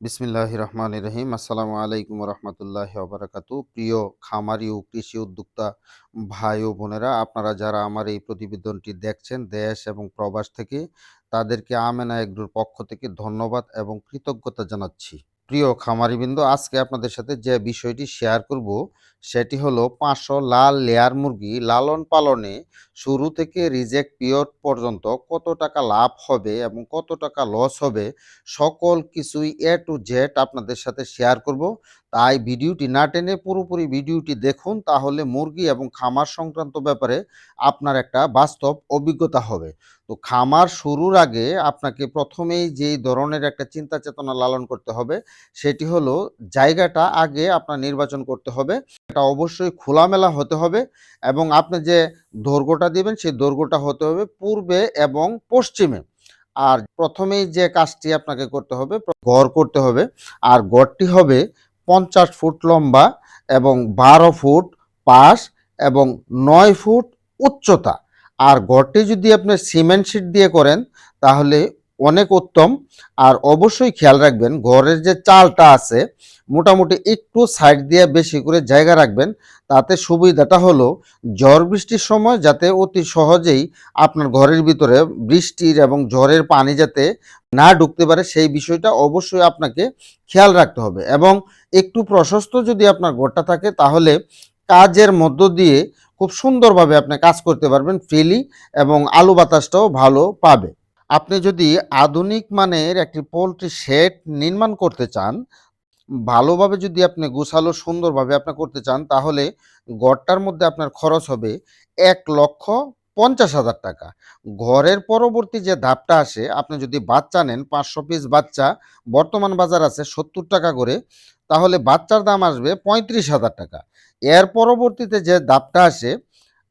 বিসমিল্লাহ রহমান রহিম। আসসালামু আলাইকুম রহমতুল্লাহ অবরাকাতু প্রিয় খামারি ও কৃষি উদ্যোক্তা ভাই ও বোনেরা, আপনারা যারা আমার এই প্রতিবেদনটি দেখছেন, দেশ এবং প্রবাস থেকে, তাদেরকে আমেনা এগ্রুর পক্ষ থেকে ধন্যবাদ এবং কৃতজ্ঞতা জানাচ্ছি। প্রিয় খামারিবৃন্দ, আজকে আপনাদের সাথে যে বিষয়টি শেয়ার করব সেটি হলো পাঁচশো লাল লেয়ার মুরগি লালন পালনে শুরু থেকে রিজেক্ট পিরিয়ড পর্যন্ত কত টাকা লাভ হবে এবং কত টাকা লস হবে সকল কিছুই এ টু জেড আপনাদের সাথে শেয়ার করব। তাই ভিডিওটি না টেনে পুরোপুরি ভিডিওটি দেখুন, তাহলে মুরগি এবং খামার সংক্রান্ত ব্যাপারে আপনার একটা বাস্তব অভিজ্ঞতা হবে। তো খামার শুরুর আগে আপনাকে প্রথমেই যেই ধরনের একটা চিন্তা চেতনা লালন করতে হবে, সেটি হলো জায়গাটা আগে আপনার নির্বাচন করতে হবে। এটা অবশ্যই খোলামেলা হতে হবে এবং আপনি যে দৈর্ঘ্যটা দিবেন, সেই দৈর্ঘ্যটা হতে হবে পূর্বে এবং পশ্চিমে। আর প্রথমেই যে কাজটি আপনাকে করতে হবে ঘর করতে হবে। আর গড়টি হবে পঞ্চাশ ফুট লম্বা এবং বারো ফুট পাশ এবং নয় ফুট উচ্চতা। আর ঘরটি যদি আপনি সিমেন্ট শিট দিয়ে করেন, তাহলে অনেক উত্তম। আর অবশ্যই খেয়াল রাখবেন, ঘরের যে চালটা আছে, মোটামুটি একটু সাইড দিয়ে বেশি করে জায়গা রাখবেন। তাতে সুবিধাটা হলো, ঝড় বৃষ্টির সময় যাতে অতি সহজেই আপনার ঘরের ভিতরে বৃষ্টির এবং ঝড়ের পানি যাতে না ঢুকতে পারে, সেই বিষয়টা অবশ্যই আপনাকে খেয়াল রাখতে হবে। এবং একটু প্রশস্ত যদি আপনার ঘরটা থাকে, তাহলে কাজের মধ্য দিয়ে খুব সুন্দরভাবে আপনি কাজ করতে পারবেন, ফ্রিলি এবং আলু বাতাসটাও ভালো পাবে। আপনি যদি আধুনিক মানের একটি পোলট্রি শেড নির্মাণ করতে চান, ভালোভাবে যদি আপনি গোছালো সুন্দরভাবে আপনি করতে চান, তাহলে গড়টার মধ্যে আপনার খরচ হবে এক লক্ষ পঞ্চাশ হাজার টাকা। ঘরের পরবর্তী যে ধাপটা আসে, আপনি যদি বাচ্চা নেন, পাঁচশো পিস বাচ্চা, বর্তমান বাজার আছে সত্তর টাকা করে, তাহলে বাচ্চার দাম আসবে পঁয়ত্রিশ হাজার টাকা। এর পরবর্তীতে যে ধাপটা আসে,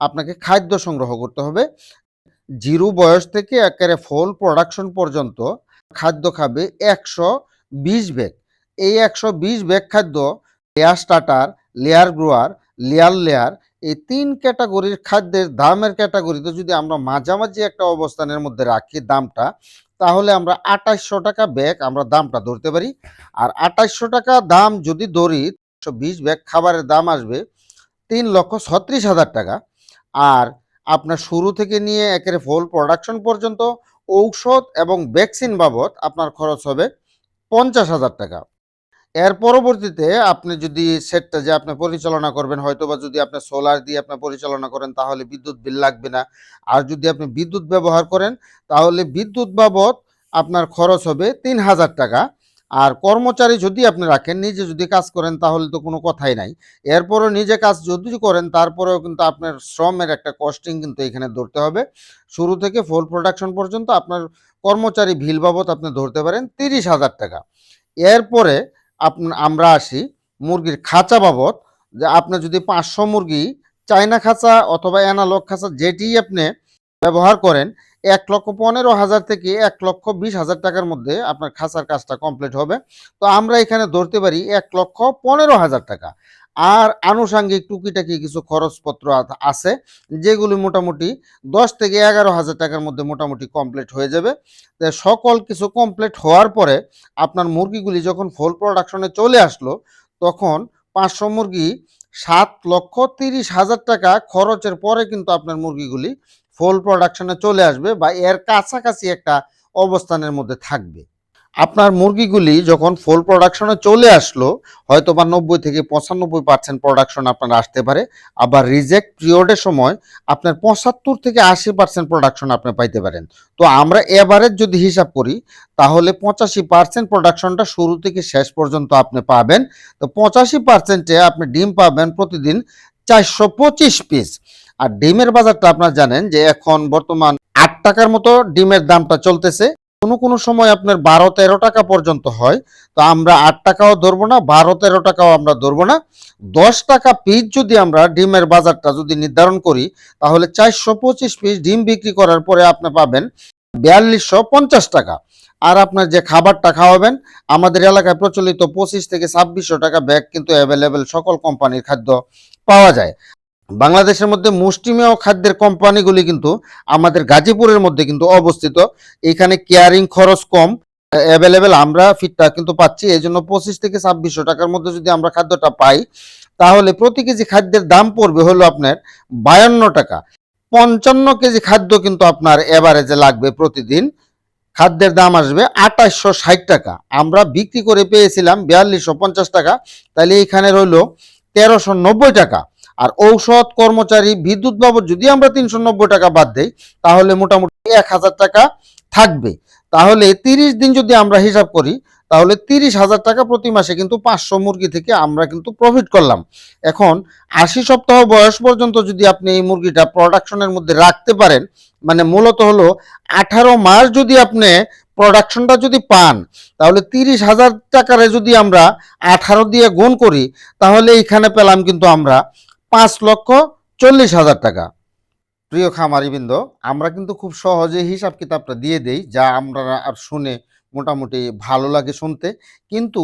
আপনাকে খাদ্য সংগ্রহ করতে হবে। জিরো বয়স থেকে একেবারে ফুল প্রোডাকশন পর্যন্ত খাদ্য খাবে একশো বিশ ব্যাগ এই একশো বিশ ব্যাগ খাদ্য, layer starter, layer grower, layer layer, এই তিন ক্যাটাগরির খাদ্যের দামের ক্যাটাগরিতে যদি আমরা মাঝামাঝি একটা অবস্থানের মধ্যে রাখি দামটা, তাহলে আমরা আঠাইশশো টাকা ব্যাগ আমরা দামটা ধরতে পারি। আর আঠাইশশো টাকা দাম যদি ধরি, একশো বিশ ব্যাগ খাবারের দাম আসবে তিন লক্ষ ছত্রিশ হাজার টাকা। আর আপনার শুরু থেকে নিয়ে একেবারে ফুল প্রোডাকশন পর্যন্ত ঔষধ এবং ভ্যাকসিন বাবদ আপনার খরচ হবে পঞ্চাশ হাজার টাকা। এর পরবর্তীতে আপনি যদি সেটটা যে আপনি পরিচালনা করবেন হয়তো বা যদি আপনি সোলার দিয়ে আপনি পরিচালনা করেন, তাহলে বিদ্যুৎ বিল লাগবে না। আর যদি আপনি বিদ্যুৎ ব্যবহার করেন, তাহলে বিদ্যুৎ বাবদ আপনার খরচ হবে তিন হাজার টাকা। আর কর্মচারী যদি আপনি রাখেন, নিজে যদি কাজ করেন, তাহলে তো কোনো কথাই নাই। এরপরও নিজে কাজ যদি করেন, তারপরেও কিন্তু আপনার শ্রমের একটা কস্টিং কিন্তু এখানে ধরতে হবে। শুরু থেকে ফুল প্রোডাকশন পর্যন্ত আপনার কর্মচারী ভিল বাবদ আপনি ধরতে পারেন তিরিশ হাজার টাকা। এরপরে আপনি, আমরা আসি মুরগির খাঁচা বাবদ। যে আপনি যদি পাঁচশো মুরগি, চায়না খাঁচা অথবা অ্যানালগ খাঁচা যেটি আপনি ব্যবহার করেন এক লক্ষ পনেরো হাজার থেকে এক লক্ষ বিশ হাজার টাকার মধ্যে আপনার খাঁচার কাজটা কমপ্লিট হবে। তো আমরা এখানে ধরতে পারি এক লক্ষ পনেরো হাজার টাকা। আর আনুষাঙ্গিক টুকিটাকি কিছু খরচপত্র আছে, যেগুলি মোটামুটি দশ থেকে এগারো হাজার টাকার মধ্যে মোটামুটি কমপ্লিট হয়ে যাবে। সকল কিছু কমপ্লিট হওয়ার পরে আপনার মুরগিগুলি যখন ফুল প্রোডাকশনে চলে আসলো, তখন পাঁচশো মুরগি সাত লক্ষ তিরিশ হাজার টাকা খরচের পরে কিন্তু আপনার মুরগিগুলি ফুল প্রোডাকশনে চলে আসবে বা এর কাছাকাছি একটা অবস্থানের মধ্যে থাকবে। আপনার মুরগিগুলি যখন ফুল প্রোডাকশনে চলে আসলো, হয়তো বা নব্বই থেকে পঁচানব্বই পার্সেন্ট প্রোডাকশন আপনার আসতে পারে, আবার রিজেক্ট পিরিয়ডের সময় আপনার পঁচাত্তর থেকে আশি পার্সেন্ট প্রোডাকশন আপনি পাইতে পারেন। তো আমরা এভারেজ যদি হিসাব করি, তাহলে পঁচাশি পার্সেন্ট প্রোডাকশনটা শুরু থেকে শেষ পর্যন্ত আপনি পাবেন। তো পঁচাশি পার্সেন্টে আপনি ডিম পাবেন প্রতিদিন চারশো পঁচিশ পিস আর ডিমের বাজারটা আপনারা জানেন যে এখন বর্তমান আট টাকার মতো ডিমের দামটা চলতেছে। কোনো কোনো সময় আপনার বারো তেরো টাকা পর্যন্ত হয়, তো আমরা আট টাকাও ধরবো না, বারো তেরো টাকাও আমরা ধরবো না। দশ টাকা পিস যদি আমরা ডিমের বাজারটা যদি নির্ধারণ করি, তাহলে চারশো পঁচিশ পিস ডিম বিক্রি করার পরে আপনি পাবেন বিয়াল্লিশশো পঞ্চাশ টাকা। আর আপনার যে খাবারটা খাওয়াবেন, আমাদের এলাকায় প্রচলিত পঁচিশ থেকে ছাব্বিশশো টাকা ব্যাগ কিন্তু অ্যাভেলেবেল সকল কোম্পানির খাদ্য পাওয়া যায়। বাংলাদেশের মধ্যে মুষ্টিমেয় খাদ্যের কোম্পানিগুলি কিন্তু আমাদের গাজীপুরের মধ্যে কিন্তু অবস্থিত। এখানে কেয়ারিং খরচ কম অ্যাভেলেবেল আমরা ফিটটা কিন্তু পাচ্ছি। এই জন্য পঁচিশ থেকে ছাব্বিশশো টাকার মধ্যে যদি আমরা খাদ্যটা পাই, তাহলে প্রতি কেজি খাদ্যের দাম পড়বে হলো আপনার বায়ান্ন টাকা। পঞ্চান্ন কেজি খাদ্য কিন্তু আপনার এভারেজে লাগবে প্রতিদিন। খাদ্যের দাম আসবে আঠাশশো ষাট টাকা। আমরা বিক্রি করে পেয়েছিলাম বিয়াল্লিশশো পঞ্চাশ টাকা, তাহলে এইখানে রইল তেরোশো নব্বই টাকা। আর ঔষধ, কর্মচারী, বিদ্যুৎ বাবদ যদি আমরা তিনশো নব্বই টাকা বাদ দেই, তাহলে মোটামুটি এক হাজার টাকা থাকবে। তাহলে তিরিশ দিন যদি আমরা হিসাব করি, তাহলে তিরিশ হাজার টাকা প্রতি মাসে কিন্তু পাঁচশো মুরগি থেকে আমরা কিন্তু প্রফিট করলাম। এখন আশি সপ্তাহ বয়স পর্যন্ত যদি আপনি এই মুরগিটা প্রোডাকশনের মধ্যে রাখতে পারেন মানে মূলত হলো আঠারো মাস যদি আপনি প্রোডাকশনটা যদি পান, তাহলে তিরিশ হাজার টাকারে যদি আমরা আঠারো দিয়ে গুণ করি, তাহলে এইখানে পেলাম কিন্তু আমরা পাঁচ লক্ষ চল্লিশ হাজার টাকা। প্রিয় খামারিবৃন্দ, আমরা কিন্তু খুব সহজে হিসাব কিতাবটা দিয়ে দেই, যা আমরা আর শুনে মোটামুটি ভালো লাগে শুনতে। কিন্তু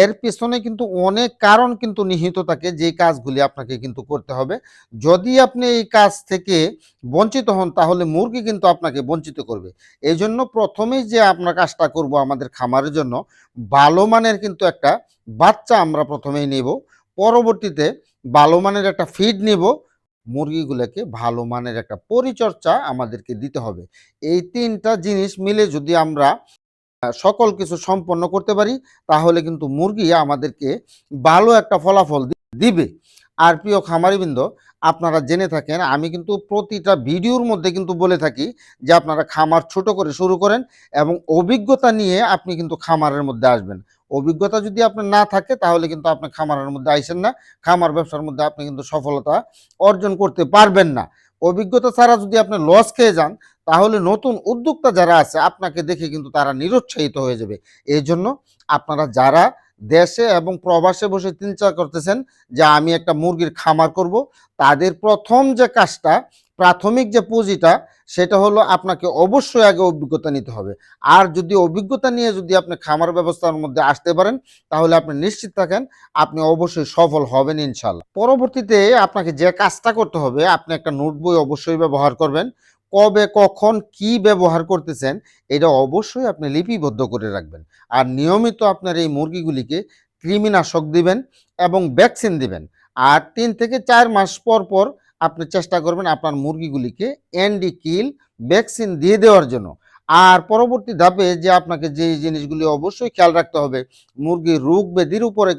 এর পেছনে কিন্তু অনেক কারণ কিন্তু নিহিত থাকে, যে কাজগুলি আপনাকে কিন্তু করতে হবে। যদি আপনি এই কাজ থেকে বঞ্চিত হন, তাহলে মুরগি কিন্তু আপনাকে বঞ্চিত করবে। এই জন্য প্রথমেই যে আপনার কাজটা করব আমাদের খামারের জন্য, ভালো মানের কিন্তু একটা বাচ্চা আমরা প্রথমেই নেব। পরবর্তীতে ভালো মানের একটা ফিড নিব, মুরগিগুলোকে ভালো মানের একটা পরিচর্যা আমাদেরকে দিতে হবে। এই তিনটা জিনিস মিলে যদি আমরা সকল কিছু সম্পন্ন করতে পারি, তাহলে কিন্তু মুরগি আমাদেরকে ভালো একটা ফলাফল দিবে। আর প্রিয় খামারিবৃন্দ আপনারা জেনে থাকেন, আমি কিন্তু প্রতিটা ভিডিওর মধ্যে কিন্তু বলে থাকি যে আপনারা খামার ছোট করে শুরু করেন এবং অভিজ্ঞতা নিয়ে আপনি কিন্তু খামারের মধ্যে আসবেন। অভিজ্ঞতা যদি আপনার না থাকে, তাহলে কিন্তু আপনি খামারের মধ্যে আইসেন না। খামার ব্যবসার মধ্যে আপনি কিন্তু সফলতা অর্জন করতে পারবেন না। অভিজ্ঞতা ছাড়া যদি আপনি লস খেয়ে যান, তাহলে নতুন উদ্যোক্তা যারা আছে, আপনাকে দেখে কিন্তু তারা নিরুৎসাহিত হয়ে যাবে। এই জন্য আপনারা যারা দেশে এবং প্রবাসে বসে চিন্তা করতেছেন যে আমি একটা মুরগির খামার করব। তাদের প্রথম যে কাজটা, প্রাথমিক যে পুঁজিটা, সেটা হলো আপনাকে অবশ্যই আগে অভিজ্ঞতা নিতে হবে। আর যদি অভিজ্ঞতা নিয়ে যদি আপনি খামার ব্যবস্থার মধ্যে আসতে পারেন, তাহলে আপনি নিশ্চিত থাকেন আপনি অবশ্যই সফল হবেন ইনশাল্লাহ পরবর্তীতে আপনাকে যে কাজটা করতে হবে, আপনি একটা নোট বই অবশ্যই ব্যবহার করবেন। কবে, কখন, কি ব্যবহার করতেছেন, এটা অবশ্যই আপনি লিপিবদ্ধ করে রাখবেন। আর নিয়মিত আপনার এই মুরগিগুলিকে কৃমিনাশক দিবেন এবং ভ্যাকসিন দিবেন। আর তিন থেকে চার মাস পর পর আপনি চেষ্টা করবেন আপনার মুরগিগুলিকে অ্যান্ডি কিল ভ্যাকসিন দিয়ে দেওয়ার জন্য। আর পরবর্তী ধাপে যে আপনাকে যে জিনিসগুলি অবশ্যই খেয়াল রাখতে হবে, মুরগির রোগ ব্যাধির উপরে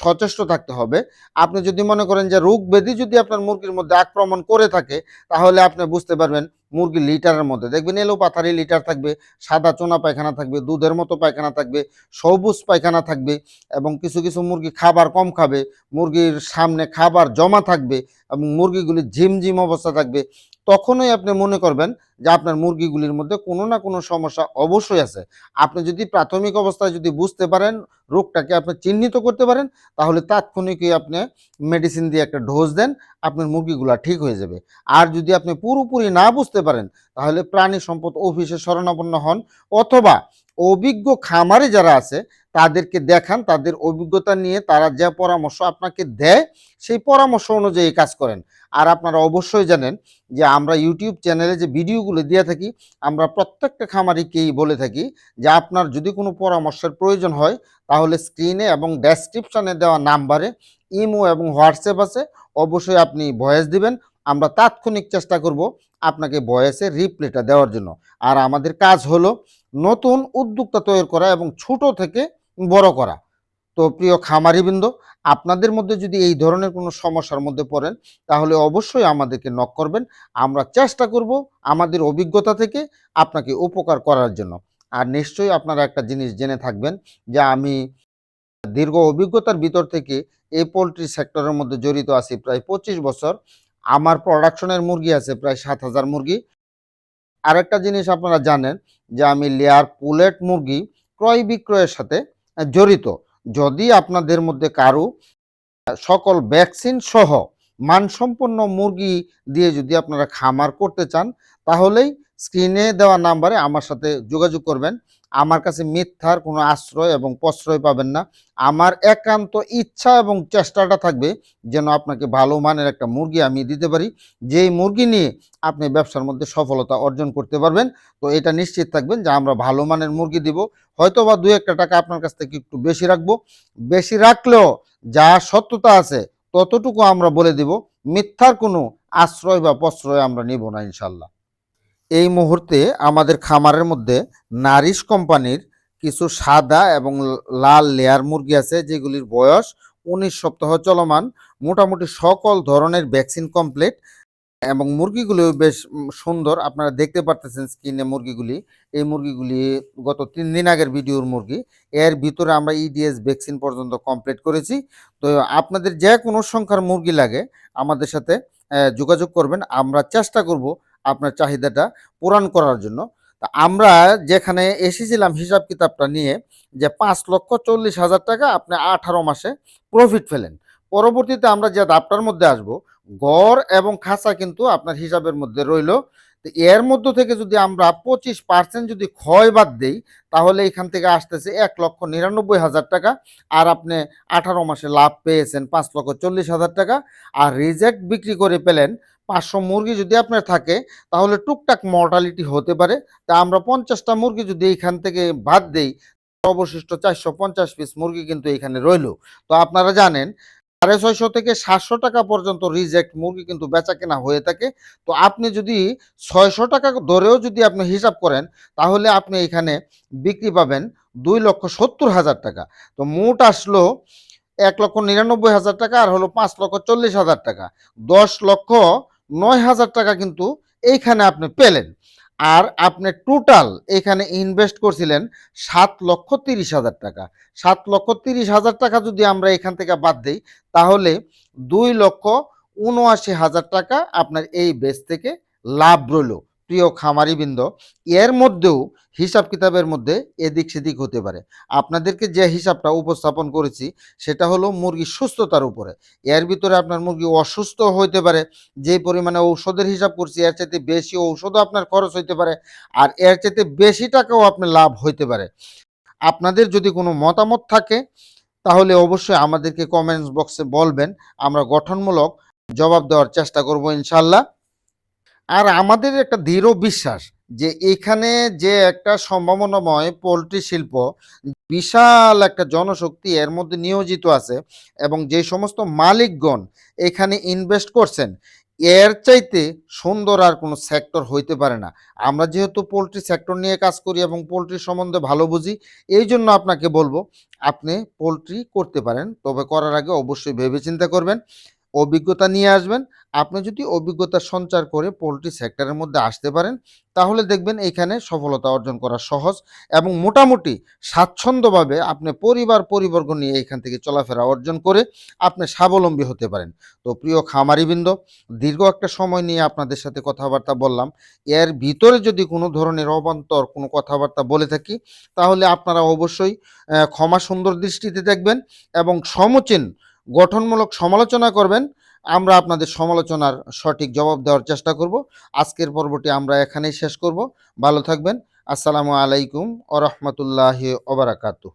সচেষ্ট থাকতে হবে। আপনি যদি মনে করেন যে রোগ ব্যাধি যদি আপনার মুরগির মধ্যে আক্রমণ করে থাকে, তাহলে আপনি বুঝতে পারবেন মুরগির লিটারের মধ্যে। দেখবেন এলো পাথারি লিটার থাকবে, সাদা চোনা পায়খানা থাকবে, দুধের মতো পায়খানা থাকবে, সবুজ পায়খানা থাকবে এবং কিছু কিছু মুরগি খাবার কম খাবে, মুরগির সামনে খাবার জমা থাকবে এবং মুরগিগুলি ঝিমঝিম অবস্থা থাকবে। তখনই আপনি মনে করবেন যে আপনার মুরগিগুলির মধ্যে কোনো না কোনো সমস্যা অবশ্যই আছে। আপনি যদি প্রাথমিক অবস্থায় যদি বুঝতে পারেন, রোগটাকে আপনি চিহ্নিত করতে পারেন, তাহলে তাৎক্ষণিকই আপনি মেডিসিন দিয়ে একটা ডোজ দেন, আপনার মুরগিগুলা ঠিক হয়ে যাবে। আর যদি আপনি পুরোপুরি না বুঝতে পারেন, তাহলে প্রাণী সম্পদ অফিসে শরণাপন্ন হন অথবা অভিজ্ঞ খামারে যারা আছে তাদেরকে দেখান, তাদের অভিজ্ঞতা নিয়ে তারা যে পরামর্শ আপনাকে দেয়, সেই পরামর্শ অনুযায়ী কাজ করেন। আর আপনারা অবশ্যই জানেন যে আমরা ইউটিউব চ্যানেলে যে ভিডিওগুলো দিয়ে থাকি, আমরা প্রত্যেকটা খামারিকেই বলে থাকি যে আপনার যদি কোনো পরামর্শের প্রয়োজন হয়, তাহলে স্ক্রিনে এবং ডেসক্রিপশনে দেওয়া নাম্বারে ইমো এবং হোয়াটসঅ্যাপ আছে, অবশ্যই আপনি ভয়েস দিবেন। আমরা তাৎক্ষণিক চেষ্টা করব আপনাকে ভয়েসে রিপ্লেটা দেওয়ার জন্য। আর আমাদের কাজ হলো নতুন উদ্যোক্তা তৈরি করা এবং ছোট থেকে বড় করা। তো প্রিয় খামারিবৃন্দ, আপনাদের মধ্যে যদি এই ধরনের কোনো সমস্যার মধ্যে পড়েন, তাহলে অবশ্যই আমাদেরকে নক করবেন। আমরা চেষ্টা করব আমাদের অভিজ্ঞতা থেকে আপনাকে উপকার করার জন্য। আর নিশ্চয়ই আপনারা একটা জিনিস জেনে থাকবেন যে আমি দীর্ঘ অভিজ্ঞতার ভিতর থেকে এই পোলট্রি সেক্টরের মধ্যে জড়িত আছি প্রায় পঁচিশ বছর। আমার প্রোডাকশনের মুরগি আছে প্রায় সাত হাজার মুরগি। আরেকটা জিনিস আপনারা জানেন যে আমি লেয়ার পুলেট মুরগি ক্রয় বিক্রয়ের সাথে জড়িত। যদি আপনাদের মধ্যে কারও, সকল ভ্যাকসিন সহ মানসম্পন্ন মুরগি দিয়ে যদি আপনারা খামার করতে চান, তাহলেই স্ক্রিনে দেওয়া নাম্বারে আমার সাথে যোগাযোগ করবেন। আমার কাছে মিথ্যার কোনো আশ্রয় এবং প্রশ্রয় পাবেন না। আমার একান্ত ইচ্ছা এবং চেষ্টাটা থাকবে যেন আপনাকে ভালো মানের একটা মুরগি আমি দিতে পারি। যেই মুরগি নিয়ে আপনি ব্যবসার মধ্যে সফলতা অর্জন করতে পারবেন, তো এটা নিশ্চিত থাকবেন যে আমরা ভালো মানের মুরগি দিব। হয়তো বা দু একটা টাকা আপনার কাছ থেকে একটু বেশি রাখব। বেশি রাখলেও যা সত্যতা আছে ততটুকু আমরা বলে দিব। মিথ্যার কোনো আশ্রয় বা প্রশ্রয় আমরা নিব না ইনশাল্লাহ। এই মুহূর্তে আমাদের খামারের মধ্যে নারিশ কোম্পানির কিছু সাদা এবং লাল লেয়ার মুরগি আছে, যেগুলির বয়স উনিশ সপ্তাহ চলমান, মোটামুটি সকল ধরনের ভ্যাকসিন কমপ্লিট এবং মুরগিগুলো বেশ সুন্দর। আপনারা দেখতে পারতেছেন স্ক্রিনে মুরগিগুলি। এই মুরগিগুলি গত তিন দিন আগের ভিডিওর মুরগি। এর ভিতরে আমরা ইডিএস ভ্যাকসিন পর্যন্ত কমপ্লিট করেছি। তো আপনাদের যে কোনো সংখ্যার মুরগি লাগে, আমাদের সাথে যোগাযোগ করবেন। আমরা চেষ্টা করব আপনার চাহিদাটা পূরণ করার জন্য। তা আমরা যেখানে এসেছিলাম হিসাব কিতাবটা নিয়ে যে পাঁচ লক্ষ চল্লিশ হাজার টাকা আপনি আঠারো মাসে প্রফিট ফেলেন পরবর্তীতে আমরা যে দাপটার মধ্যে আসব, গড় এবং খাঁচা কিন্তু আপনার হিসাবের মধ্যে রইল। তো এর মধ্য থেকে যদি আমরা পঁচিশ পার্সেন্ট যদি ক্ষয় বাদ দিই, তাহলে এখান থেকে আসতেছে এক লক্ষ নিরানব্বই হাজার টাকা। আর আপনি আঠারো মাসে লাভ পেয়েছেন পাঁচ লক্ষ চল্লিশ হাজার টাকা। আর রিজেক্ট বিক্রি করে পেলেন পাঁচশো মুরগি যদি আপনার থাকে, তাহলে টুকটাক মর্টালিটি হতে পারে। তা আমরা পঞ্চাশটা মুরগি যদি এইখান থেকে বাদ দেই, অবশিষ্ট চারশো পঞ্চাশ পিস মুরগি কিন্তু এখানে রইল। তো আপনারা জানেন, সাড়ে ছয়শো থেকে সাতশো টাকা পর্যন্ত রিজেক্ট মুরগি কিন্তু বেচা কেনা হয়ে থাকে। তো আপনি যদি ছয়শো টাকা ধরেও যদি আপনি হিসাব করেন, তাহলে আপনি এখানে বিক্রি পাবেন দুই লক্ষ সত্তর হাজার টাকা। তো মোট আসলো এক লক্ষ নিরানব্বই হাজার টাকা, আর হলো পাঁচ লক্ষ চল্লিশ হাজার টাকা। দশ লক্ষ নয় হাজার টাকা কিন্তু এইখানে আপনি পেলেন। আর আপনি টোটাল এখানে ইনভেস্ট করছিলেন সাত লক্ষ তিরিশ হাজার টাকা। সাত লক্ষ তিরিশ হাজার টাকা যদি আমরা এখান থেকে বাদ দিই, তাহলে দুই লক্ষ উনআশি হাজার টাকা আপনার এই বেস থেকে লাভ রইল। প্রিয় খামারিবৃন্দ, এর মধ্যেও হিসাব কিতাবের মধ্যে এদিক সেদিক হতে পারে। আপনাদেরকে যে হিসাবটা উপস্থাপন করেছি, সেটা হলো মুরগির সুস্থতার উপরে। এর ভিতরে আপনার মুরগি অসুস্থ হইতে পারে যে পরিমাণে ঔষধের হিসাব করছি, এর চাইতে বেশি ঔষধও আপনার খরচ হইতে পারে, আর এর চাইতে বেশি টাকাও আপনার লাভ হইতে পারে। আপনাদের যদি কোনো মতামত থাকে, তাহলে অবশ্যই আমাদেরকে কমেন্টস বক্সে বলবেন, আমরা গঠনমূলক জবাব দেওয়ার চেষ্টা করব ইনশাল্লাহ আর আমাদের একটা দৃঢ় বিশ্বাস যে এখানে যে একটা সম্ভাবনাময় পোলট্রি শিল্প বিশাল একটা জনশক্তি এর মধ্যে নিয়োজিত আছে এবং যে সমস্ত মালিকগণ এখানে ইনভেস্ট করছেন, এর চাইতে সুন্দর আর কোনো সেক্টর হইতে পারে না। আমরা যেহেতু পোলট্রি সেক্টর নিয়ে কাজ করি এবং পোলট্রি সম্বন্ধে ভালো বুঝি, এই জন্য আপনাকে বলব, আপনি পোলট্রি করতে পারেন, তবে করার আগে অবশ্যই ভেবে চিন্তা করবেন। অভিজ্ঞতা নিয়ে আসবেন। আপনি যদি অভিজ্ঞতা সঞ্চার করে পোলট্রি সেক্টরের মধ্যে আসতে পারেন, তাহলে দেখবেন এখানে সফলতা অর্জন করা সহজ এবং মোটামুটি স্বাচ্ছন্দ্যভাবে আপনি পরিবার পরিবর্গ নিয়ে এখান থেকে চলাফেরা অর্জন করে আপনি স্বাবলম্বী হতে পারেন। তো প্রিয় খামারিবৃন্দ, দীর্ঘ একটা সময় নিয়ে আপনাদের সাথে কথাবার্তা বললাম। এর ভিতরে যদি কোনো ধরনের অবান্তর কোনো কথাবার্তা বলে থাকি, তাহলে আপনারা অবশ্যই ক্ষমা সুন্দর দৃষ্টিতে দেখবেন এবং সমচীন গঠনমূলক সমালোচনা করবেন, আমরা আপনাদের সমালোচনার সঠিক জবাব দেওয়ার চেষ্টা করব। আজকের পর্বটি আমরা এখানেই শেষ করব। ভালো থাকবেন। আসসালামু আলাইকুম ও রহমতুল্লাহ ওবরাকাতু